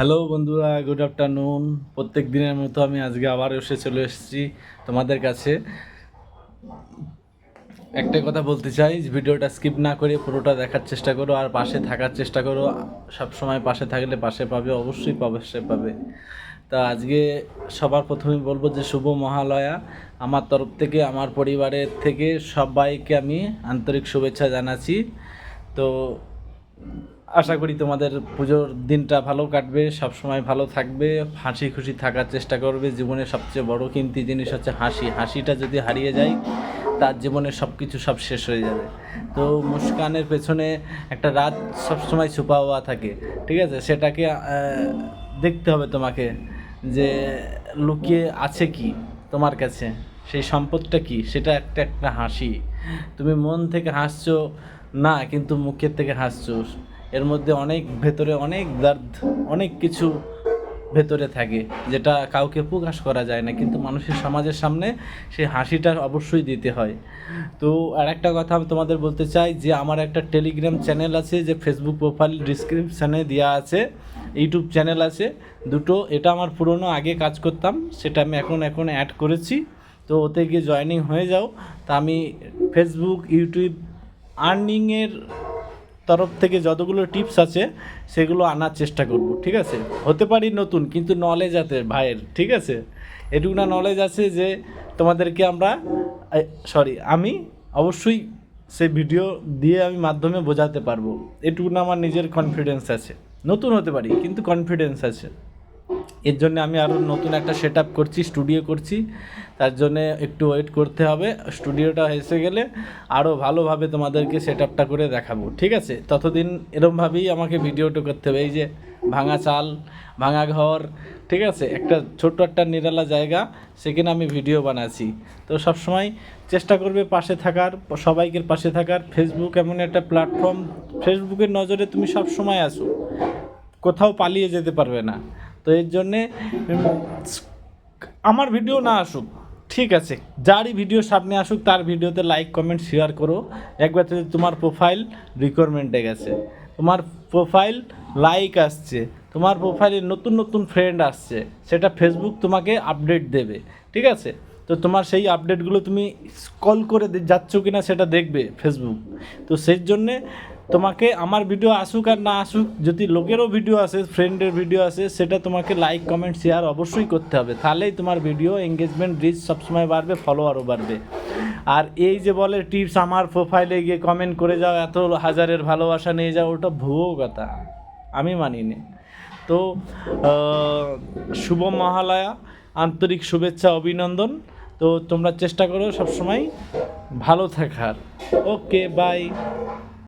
Hello বন্ধুরা good afternoon প্রত্যেক দিনের মতো আমি আজকে আবার এসে চলে এসেছি তোমাদের কাছে। একটা কথা বলতে চাই, ভিডিওটা স্কিপ না করে পুরোটা দেখার চেষ্টা করো আর পাশে থাকার চেষ্টা করো। সব সময় পাশে থাকলে পাশে পাবে, অবশ্যই পাশে পাবে। তা আজকে সবার প্রথমেই বলব যে, শুভ মহালয়া। আমার তরফ থেকে, আমার পরিবারের থেকে সবাইকে আমি আন্তরিক শুভেচ্ছা জানাচ্ছি। তো আশা করি তোমাদের পুজোর দিনটা ভালো কাটবে সব সময় ভালো থাকবে, হাসি খুশি থাকার চেষ্টা করবে। জীবনের সবচেয়ে বড় কিমতি জিনিস হচ্ছে হাসি। হাসিটা যদি হারিয়ে যায়, তার জীবনে সব কিছু সব শেষ হয়ে যাবে। তো মুস্কানের পেছনে একটা রাত সবসময় ছুপা হওয়া থাকে, ঠিক আছে? সেটাকে দেখতে হবে তোমাকে যে লুকিয়ে আছে কি তোমার কাছে? সেই সম্পদটা কি? সেটা একটা একটা হাসি। তুমি মন থেকে হাসছো, না, কিন্তু মুখের থেকে হাসছো। এর মধ্যে অনেক ভেতরে অনেক দর্দ, অনেক কিছু ভেতরে থাকে, যেটা কাউকে প্রকাশ করা যায় না, কিন্তু মানুষের সমাজের সামনে সেই হাসিটা অবশ্যই দিতে হয়। তো আর একটা কথা আমি তোমাদের বলতে চাই যে, আমার একটা টেলিগ্রাম চ্যানেল আছে যে ফেসবুক প্রোফাইল ডিসক্রিপশানে দেওয়া আছে ইউটিউব চ্যানেল আছে, দুটো। এটা আমার পুরনো, আগে কাজ করতাম, সেটা আমি এখন এখন অ্যাড করেছি। তো ওতে গিয়ে জয়েনিং হয়ে যাও। তা আমি ফেসবুক ইউটিউব আর্নিংয়ের তরফ থেকে যতগুলো টিপস আছে, সেগুলো আনার চেষ্টা করব, ঠিক আছে? হতে পারি নতুন, কিন্তু নলেজ আছে ভাইয়ের, ঠিক আছে? এটুকু না নলেজ আছে যে তোমাদেরকে আমরা সরি আমি অবশ্যই সেই ভিডিও দিয়ে আমি মাধ্যমে বোঝাতে পারব। এটুকু না আমার নিজের কনফিডেন্স আছে। নতুন হতে পারি, কিন্তু কনফিডেন্স আছে। এর জন্য আমি আরও নতুন একটা সেট আপ করছি স্টুডিও করছি। তার জন্যে একটু ওয়েট করতে হবে। স্টুডিওটা এসে গেলে আরও ভালোভাবে তোমাদেরকে সেট আপটা করে দেখাবো, ঠিক আছে? ততদিন এরমভাবেই আমাকে ভিডিওটা করতে হবে। এই যে ভাঙা চাল, ভাঙা ঘর, ঠিক আছে? একটা ছোট্ট একটা নিরালা জায়গা, সেখানে আমি ভিডিও বানাচ্ছি। তো সবসময় চেষ্টা করবে পাশে থাকার, সবাইকে পাশে থাকার। ফেসবুক এমন একটা প্ল্যাটফর্ম ফেসবুকের নজরে তুমি সব সময় আসো কোথাও পালিয়ে যেতে পারবে না। তো এর জন্যে আমার ভিডিও না আসুক, ঠিক আছে, যারই ভিডিও সামনে আসুক, তার ভিডিওতে লাইক কমেন্ট শেয়ার করো। একবার যদি তোমার প্রোফাইল রিকোয়ারমেন্টে গেছে, তোমার প্রোফাইল লাইক আসছে, তোমার প্রোফাইলে নতুন নতুন ফ্রেন্ড আসছে, সেটা ফেসবুক তোমাকে আপডেট দেবে, ঠিক আছে? তো তোমার সেই আপডেটগুলো তুমি কল করে দে- কি না সেটা দেখবে ফেসবুক তো সেই জন্যে তোমাকে আমার ভিডিও আসুক আর না আসুক, যদি লোকেরও ভিডিও আসে ফ্রেন্ডের ভিডিও আসে, সেটা তোমাকে লাইক কমেন্ট শেয়ার অবশ্যই করতে হবে। তাহলেই তোমার ভিডিও এঙ্গেজমেন্ট রিচ সবসময় বাড়বে ফলোয়ারও বাড়বে। আর এই যে বলে টিপস আমার প্রোফাইলে গিয়ে কমেন্ট করে যাও, এত হাজারের ভালোবাসা নিয়ে যাও, ওটা ভুয়ো কথা। আমি মানি না তো শুভ মহালয়া, আন্তরিক শুভেচ্ছা, অভিনন্দন। তো তোমরা চেষ্টা করো সবসময় ভালো থাকার। Okay bye